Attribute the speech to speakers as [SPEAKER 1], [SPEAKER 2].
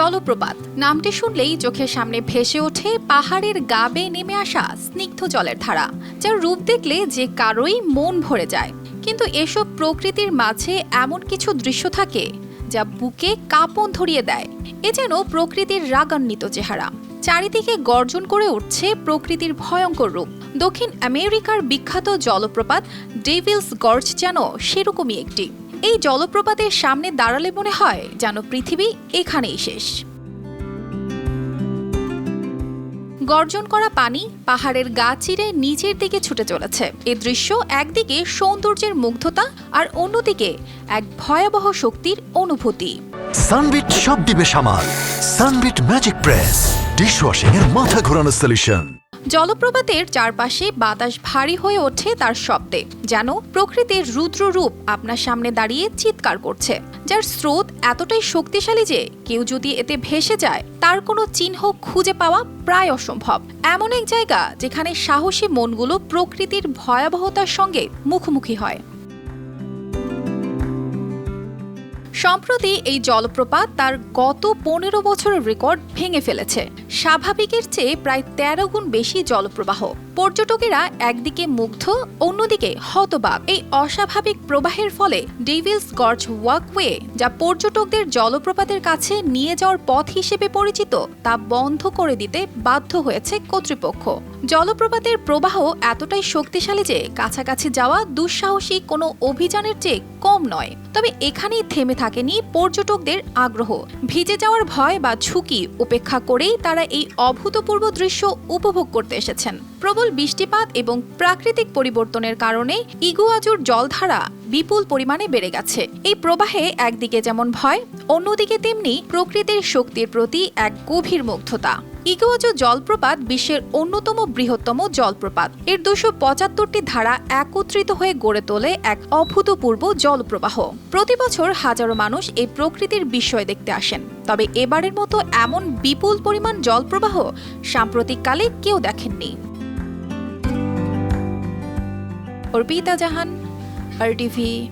[SPEAKER 1] জলপ্রপাত। নামটি শুনলেই চোখের সামনে ভেসে ওঠে পাহাড়ের গা নেমে আসা স্নিগ্ধ জলের ধারা, যার রূপ দেখলে যে কারোই মন ভরে যায়। কিন্তু এসব প্রকৃতির মাঝে এমন কিছু দৃশ্য থাকে, যা বুকে কাঁপন ধরিয়ে দেয়। এ যেন প্রকৃতির রাগান্বিত চেহারা। চারিদিকে গর্জন করে উঠছে প্রকৃতির ভয়ঙ্কর রূপ। দক্ষিণ আমেরিকার বিখ্যাত জলপ্রপাত ডেভিলস গর্জ যেন সেরকমই একটি। এই জলপ্রপাতের সামনে দাঁড়ালে মনে হয় যেন পৃথিবী এখানেই শেষ। গর্জন করা পানি পাহাড়ের গা চিরে নিচের দিকে ছুটে চলেছে। এ দৃশ্য একদিকে সৌন্দর্যের মুগ্ধতা আর অন্যদিকে এক ভয়াবহ শক্তির অনুভূতি।
[SPEAKER 2] সানবিট সব দিবে সামাল। Sunbit magic press. ডিশওয়াশিং এর মাথা ঘোরানো সলিউশন
[SPEAKER 1] জলপ্রপাতের চারপাশে বাতাস ভারী হয়ে ওঠে তার শব্দে, যেন প্রকৃতির রুদ্র রূপ আপনার সামনে দাঁড়িয়ে চিৎকার করছে, যার স্রোত এতটাই শক্তিশালী যে কেউ যদি এতে ভেসে যায়, তার কোনো চিহ্ন খুঁজে পাওয়া প্রায় অসম্ভব। এমন এক জায়গা যেখানে সাহসী মনগুলো প্রকৃতির ভয়াবহতার সঙ্গে মুখোমুখি হয়। সম্প্রতি এই জলপ্রপাত তার গত পনেরো বছরের রেকর্ড ভেঙে ফেলেছে। স্বাভাবিকের চেয়ে প্রায় তেরো গুণ বেশি জলপ্রবাহ। পর্যটকেরা একদিকে মুগ্ধ, অন্যদিকে হতবাক। এই অস্বাভাবিক প্রবাহের ফলে ডেভিলস গর্জ ওয়াকওয়ে, যা পর্যটকদের জলপ্রপাতের কাছে নিয়ে যাওয়ার পথ হিসেবে পরিচিত, তা বন্ধ করে দিতে বাধ্য হয়েছে কর্তৃপক্ষ। জলপ্রপাতের প্রবাহ এতটাই শক্তিশালী যে কাছাকাছি যাওয়া দুঃসাহসী কোনো অভিযানের চেয়ে কম নয়। তবে এখানেই থেমে থাকেনি পর্যটকদের আগ্রহ। ভিজে যাওয়ার ভয় বা ঝুঁকি উপেক্ষা করেই তারা এই অভূতপূর্ব দৃশ্য উপভোগ করতে এসেছেন। প্রবল বৃষ্টিপাত এবং প্রাকৃতিক পরিবর্তনের কারণে ইগুয়াজুর জলধারা বিপুল পরিমাণে বেড়ে গেছে। এই প্রবাহে একদিকে যেমন ভয়, অন্যদিকে তেমনি প্রকৃতির শক্তির প্রতি এক গভীর মুগ্ধতা। ইগুয়াজু জলপ্রপাত বিশ্বের অন্যতম বৃহত্তম জলপ্রপাত। এর দুশো পঁচাত্তরটি ধারা একত্রিত হয়ে গড়ে তোলে এক অভূতপূর্ব জলপ্রবাহ। প্রতি বছর হাজারো মানুষ এই প্রকৃতির বিষয় দেখতে আসেন। তবে এবারের মতো এমন বিপুল পরিমাণ জলপ্রবাহ সাম্প্রতিককালে কেউ দেখেননি। অর্পিতা জাহান আর টিভি